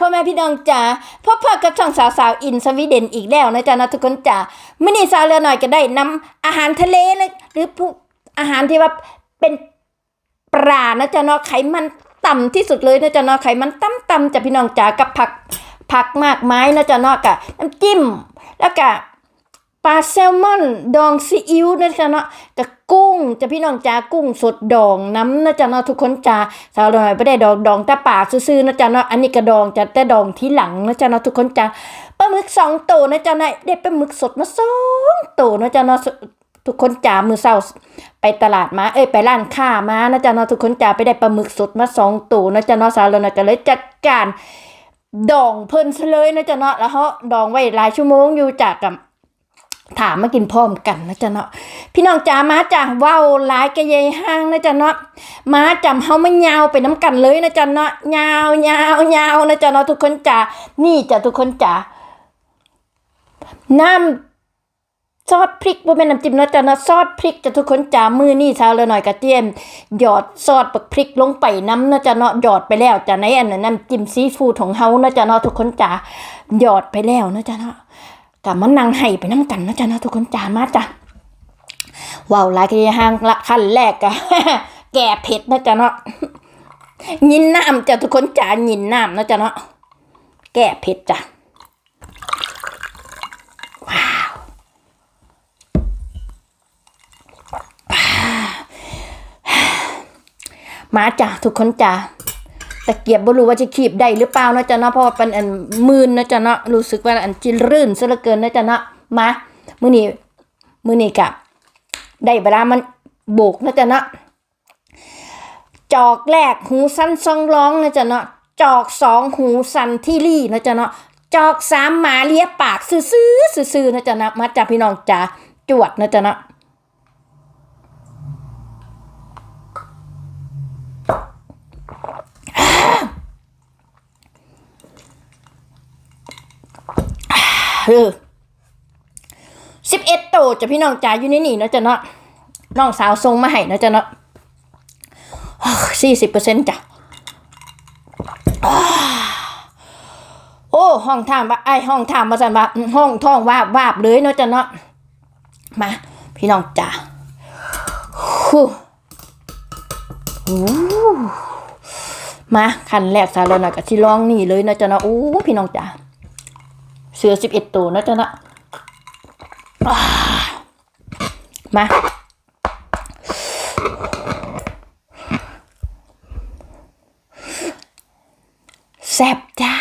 พ่อแม่พี่น้องจ๋าพ่อพ่อกับช่องสาวสาวอินสวีเดนอีกแล้วนะจ๊ะนะทุกคนจ๋ามื่อนี้สาวเรือหน่อยก็ได้นำอาหารทะเลเลยหรือผู้อาหารที่ว่าเป็นปลานะจ๊ะเนาะไขมันต่ำที่สุดเลยนะจ๊ะเนาะไขมันต่ำต่ำๆจ้ะพี่น้องจ๋ากับผักผักมากไม้นะจ๊ะเนาะกับน้ำจิ้มแล้วก็ ปลาแซลมอนดองซีอิ๊วนะจ๊ะเนาะกับกุ้งจะพี่น้องจ้ากุ้งสดดองน้ำนะจ๊ะเนาะทุกคนจ้าสาวหน่อยไม่ได้ดองดองแต่ปากซื่อๆนะจ๊ะเนาะอันนี้ก็ดองจะแต่ดองที่หลังนะจ๊ะเนาะทุกคนจ้าปลาหมึกสองตัวนะจ๊ะเนาะได้ปลาหมึกสดมาสองตัวนะจ๊ะเนาะทุกคนจ้ามือเศร้าไปตลาดมาเอ้ยไปร้านค้ามานะจ๊ะเนาะทุกคนจ้าไปได้ปลาหมึกสดมาสองตัวนะจ๊ะเนาะสาวหน่อยก็เลยจัดการดองเพิ่นเลยนะจ๊ะเนาะแล้วเขาดองไว้หลายชั่วโมงอยู่จากกับ ถามมากินพร้อมกันนะจ๊ะเนาะพี่น้องจ๋ามาจ้ะว้าวหลายกะยยห้างนะจ๊ะเนาะมาจำเฮาไม่ยาวไปน้ำกันเลยนะจ๊ะเนาะยาวยาวยาวนะจ๊ะเนาะทุกคนจ๋านี่จ้ะทุกคนจ๋าน้ำซอสพริกบ่แม่นน้ำจิ้มนะจ๊ะเนาะซอสพริกจ้ะทุกคนจ๋ามือนี่ชาวเลยหน่อยกระเทียมหยอดซอสปักพริกลงไปน้ำนะจ๊ะเนาะหยอดไปแล้วจ้ะในอันนั้นน้ำจิ้มซีฟู้ดของเฮานะจ๊ะเนาะทุกคนจ๋าหยอดไปแล้วนะจ๊ะเนาะ กับมันนางไห้ไปน้ำกันนะจ๊ะนะทุกคนจ้ามาจ้ะว้าวหลายกี่ห้างละขั้นแรกอะแก่เผ็ดนะจ๊ะเนาะยินน้ำจ้ะทุกคนจ้ายินน้ำนะจ๊ะเนาะแก่เผ็ดจ้ะว้าวมาจ้ะทุกคนจ้า ตะเกียบบ่รู้ว่าจะขีบได้หรือเปล่านะจ๊ะเนาะเพราะว่าเป็นอันมืนนะจ๊ะเนาะรู้สึกว่าอันจิรื่นซะเหลือเกินนะจ๊ะเนาะมามื้อนี้มื้อนี้กะได้เวลามันโบกนะจ๊ะเนาะจอกแรกหูสั้นซองร้องนะจ๊ะเนาะจอกสองหูสั้นที่รี่นะจ๊ะเนาะจอกสามหมาเลียปาก ซื่อๆซื่อๆนะจ๊ะเนาะมาจ้ะพี่น้องจ๋าจวดนะจ๊ะเนาะ สิบเอ็ดโตวจะพี่น้องจ๋าอยู่ในนี่นะจ๊ะเนาะน้องสาวส่งมาให้นะจ๊ะเนาะสี่สิบเปอร์เซ็นต์จ้ะโอ้ห้องทามว่าไอห้องทามมาสั่นว่าห้องท้องว่าบวาบเลยเนาะจ๊ะเนาะมา พี่น้องจ๋าฮู้มาคันแรกสาล้วหน่อยกับที่ลองนี่เลยเนาะจ๊ะเนาะโอ้พี่น้องจ๋า เสือสิบเอ็ดตัวนะจ๊ะนะมาแซ่บจ้า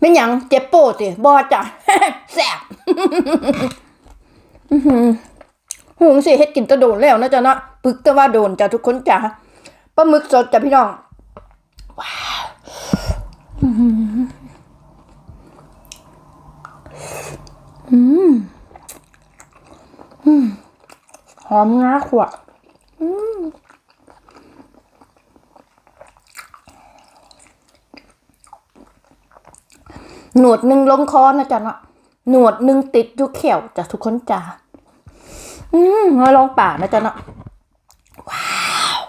เป็นหยังเจ็บโปดสิบอจ้ะแสบหือหุงสิเฮ็ดกินตะโดนแล้วนะจ๊ะเนาะปึกแต่ว่าโดนจ้ะทุกคนจ้ะปลาหมึกสดจ้ะพี่น้องว้าวอื้อหือมหอมงาขวด หนวดหนึ่งลงคอนะจ๊ะเนาะหนวดหนึ่งติดอยู่เขียวจ้ะทุกคนจ้ะอืมมาลองป่านะจ๊ะเนาะว้าว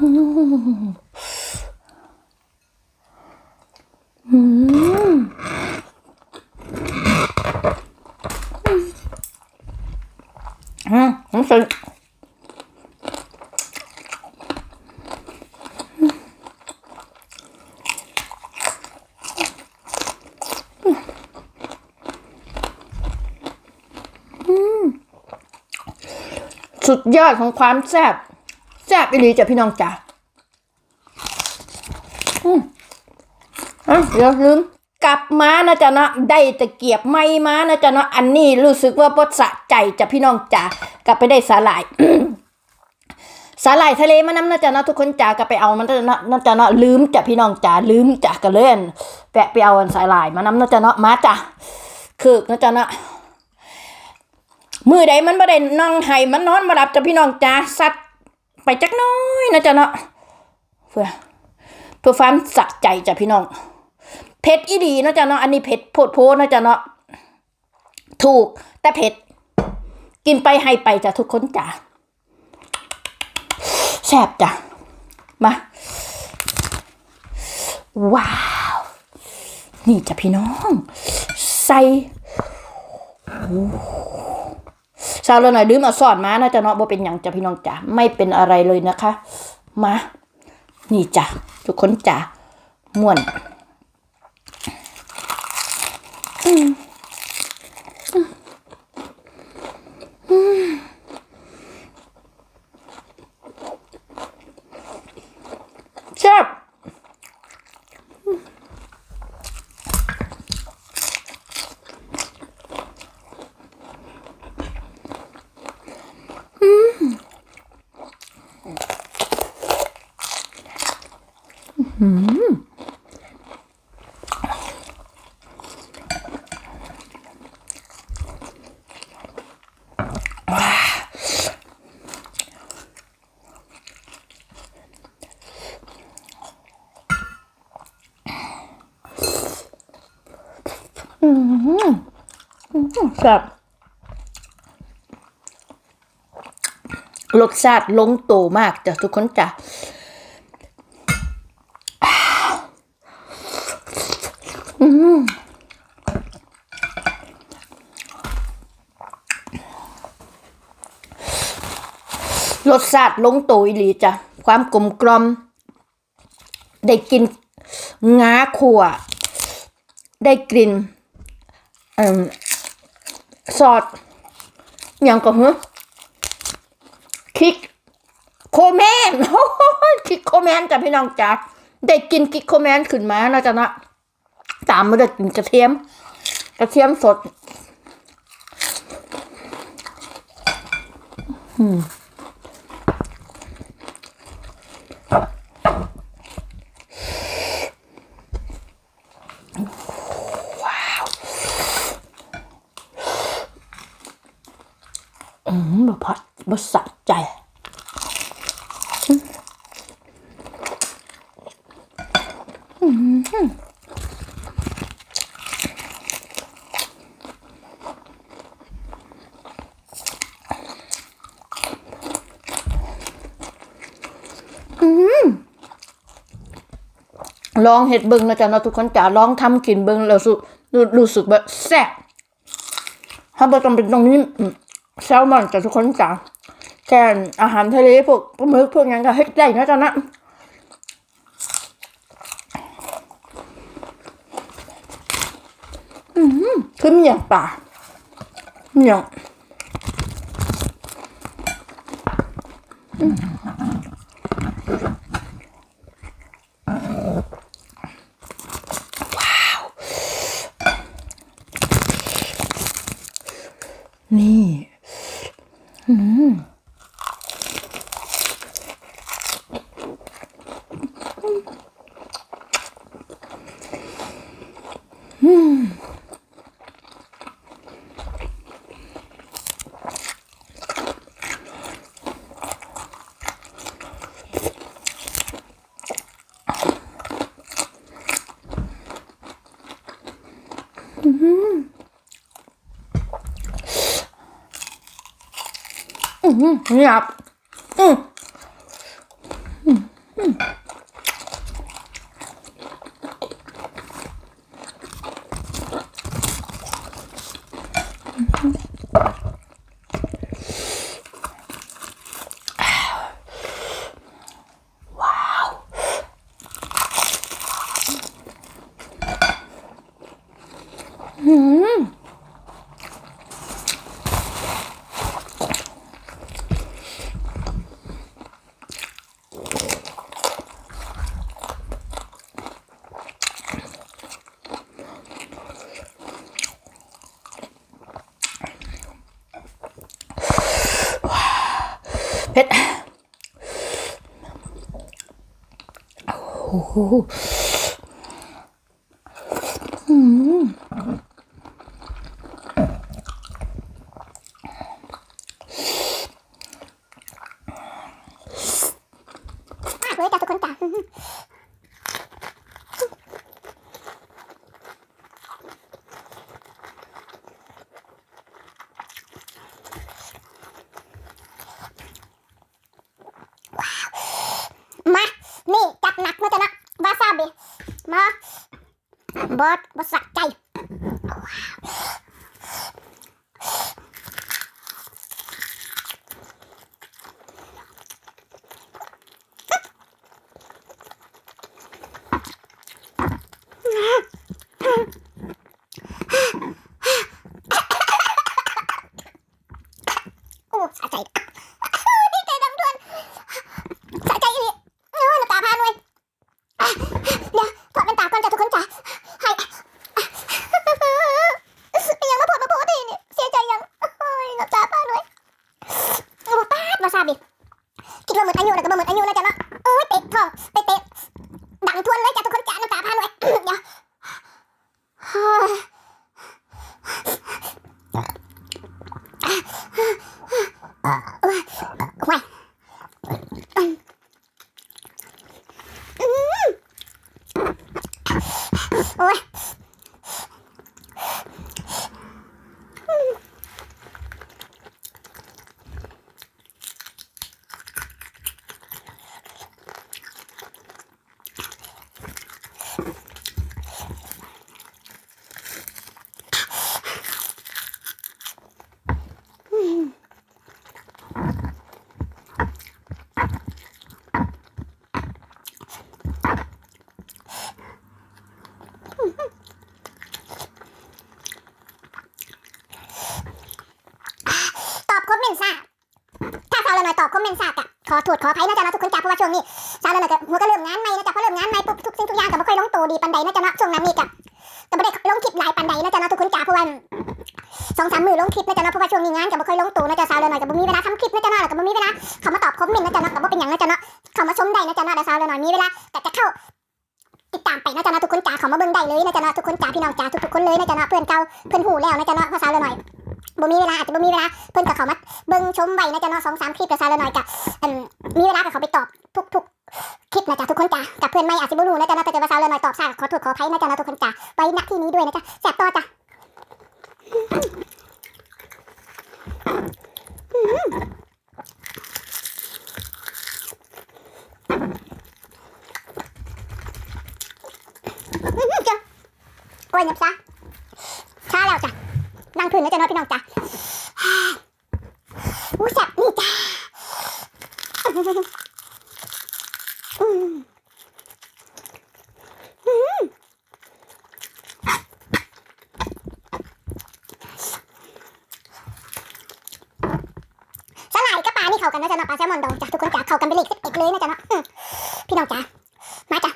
อืมอืมอืมอืม สุดยอดของความแซ่บแซ่บอีหลีจ้ะพี่น้องจ๋าอืมอะเดี๋ยวลืมกลับมานะจ๊ะเนาะได้ตะเกียบไม่มานะจ๊ะเนาะอันนี้รู้สึกว่าปดสะใจจ้ะพี่น้องจ๋ากลับไปได้สาหร่ายสาหร่ายทะเลมาน้ำนะจ๊ะเนาะทุกคนจ๋าก็ไปเอามันนะจ๊ะเนาะนะจ๊ะเนาะลืมจ้ะพี่น้องจ๋าลืมจ้ะก็เล่นแวะไปเอาอันสาหร่ายมาน้ำนะจ๊ะเนาะมาจ้ะคือนะจ๊ะเนาะ มือใดมันบ่ได้นั่งให้มันนอนมาหลับจ้ะพี่น้องจ๋าสัตว์ไปจักน้อยนะจ๊ะเนาะเพื่อเพื่อความสักใจจ้ะพี่น้องเผ็ดอีดีนะจ๊ะเนาะอันนี้เผ็ดโพดโพนะจ๊ะเนาะถูกแต่เผ็ด กินไปให้ไปจ้ะทุกคนจ้ะแซ่บจ้ะมาว้าว นี่จ้ะพี่น้อง ใส่ ชาวเราหน่อยดื้อมาสอนมานะจ๊ะเนาะบ่เป็นอย่างจ้ะพี่น้องจ้ะไม่เป็นอะไรเลยนะคะ มา นี่จ้ะทุกคนจ้ะม่วน แซ่บ แซ่บรสชาติลงโตมากจ้ะทุกคนจ้ะรสชาติลงโตวอีหลีจ้ะ ความกลมกลอมได้กินงาขัวได้กลิ่น เอิ่มซอสอย่างก็เหรอคิกโคแมนคิกโคแมนจ้ะพี่น้องจ้ะได้กินคิกโคแมนขึ้นมานะจ๊ะนะตามมาด้วยกินกระเทียม กระเทียมสด อืม บพัดบสะใจลองเห็ดเบิงนะจ๊ะนะทุกคนจ๋าลองทำกินเบิงแล้วสุรู้รู้สึกแบบแซ่บถ้าบ่จำเป็นตรงนี้แซลมอนจ้ะทุกคนจ๋า แกงอาหารทะเลพวกปลาหมึกพวกนั้นก็ให้ได้นะจ๊ะนะอืมคือมีอย่างป่ามีอย่างนี่ นี่ครับ เผ็ดโอ้ บอสบอสสะใจ โอ้สะใจดีใจดังดวนสะใจอีหลีโอ้ยน้ำตาพานเว้ยอะเดี๋ยวถอดแว่นตาก่อนจ้ะทุกคนจ้ะให้ยังมาพูดมาพูดทีนี่เสียใจยังโอ้ยน้ำตาพานเว้ยโอ้ป้าดวาซาบิคิดว่าหมดอายุแล้วก็บ่หมดอายุแล้วจ้ะเนาะโอ้ยเตะท้องเตะเตะดังทวนเลยจ้ะทุกคนจ้ะน้ำตาพานเว้ยเดี๋ยวเฮ้ย ห่วยอืมโอ้ย ตอบคอมเมนต์ซ่าถ้าสาวละหน่อยตอบคอมเมนต์ซ่ากะขอโทษขออภัยนะจ๊ะเนาะทุกคนจ้ะเพราะว่าช่วงนี้สาวละหน่อยก็หัวก็เริ่มงานใหม่นะจ๊ะ ทุกสิ่งทุกอย่างก็บ่ค่อยลงตัวดีปันใดนะจ๊ะเนาะช่วงนั้นนี่กะก็บ่ได้ลงคลิปหลายปันใดนะจ๊ะเนาะทุกคนจ้ะเพราะว่าสองสามมือลงคลิปนะจ๊ะเนาะเพราะว่าช่วงนี้งานก็บ่ค่อยลงตัวนะจ๊ะสาวเละหน่อยก็บ่มีเวลาทำคลิปนะจ๊ะเนาะแล้วก็บ่มีเวลาเข้ามาตอบคอมเมนต์นะจ๊ะเนาะก็บ่เป็นหยังนะจ๊ะเนาะเข้ามาชมได้นะจ๊ะเนาะแต่สาวเละหน่อยมีเวลาก็จะเข้าติดตามไปนะจ๊ะนะทุกคนจ๋าเขามาเบิ่งได้เลยนะจ๊ะนะทุกคนจ๋าพี่น้องจ๋าทุกๆคนเลยนะจ๊ะนะเพื่อนเก่าเพื่อนหูแล้วนะจ๊ะนะภาษาเละหน่อยบ่มีเวลาอาจจะบ่มีเวลาเพิ่อนก็เขามาเบิ่งชมไว้นะจ๊ะนะสองสามคลิปภาษาละหน่อยกะอืมมีเวลาก็เขาไปตอบทุกๆ คลิปนะจ๊ะทุกคนจ๋ากับเพื่อนไม่อาจจะบ่รู้นะจ๊ะเนาะแต่เกิดภาษาละหน่อยตอบช้าขอโทษขออภัยนะจ๊ะเนาะทุกคนจ๋าไว้ณที่นี้ด้วยนะจ๊ะแสบต่อจ้ะอื้อหือจ้ะโอ้ยเงียบซะช้าแล้วจ้ะนั่งพื้นนะจ๊ะเนาะพี่น้องจ๋า อู้แซ่บนี่จ้าอืมอืมสลายกับปลานี่เข้ากันนะจ๊ะเนาะปลาแซล มอนดองจ้ะทุกคนจ้ะเข้ากันเป็นเลขสิบเอ็ดเลยนะจ๊ะเนาะพี่น้องจ๋ามาจ้ะ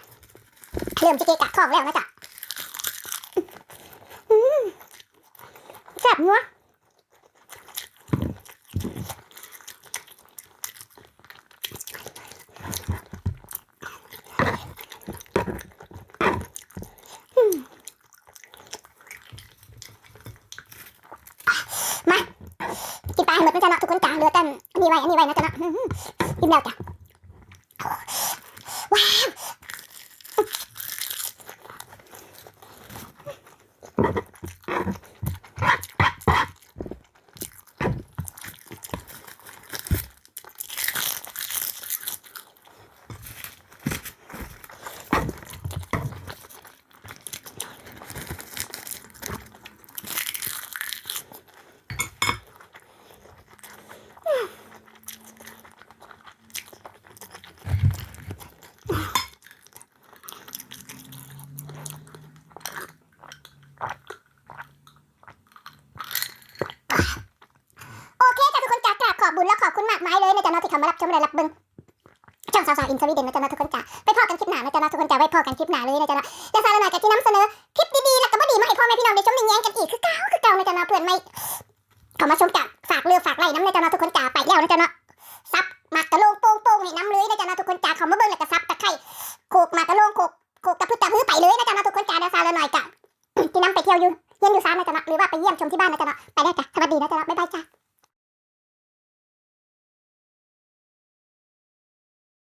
เริ่มจะเกะกะท้องแล้วนะจ๊ะแซ่บนัวมากินปลาให้หมดนะจ๊ะเนาะทุกคนจ้าเหลือแต่ อันนี้ไว้อันนี้ไว้นะจ๊ะเนาะอื้อหือกินแล้วจ้ะว้าวโอเคจ้ะทุกคนจ้ากราบขอบบุญและขอบ จ้าน้องที่เขามารับชมและรับเบิ่งช่องสาวสาวอินสวีเดนนะจ๊ะน้องทุกคนจ้าไปพอกันคลิปหน้านะจ๊ะน้องทุกคนจ้าไว้พอกันคลิปหน้าเลยนะจ๊ะน้องและสาวหน่อยก็จะนำเสนอคลิปดี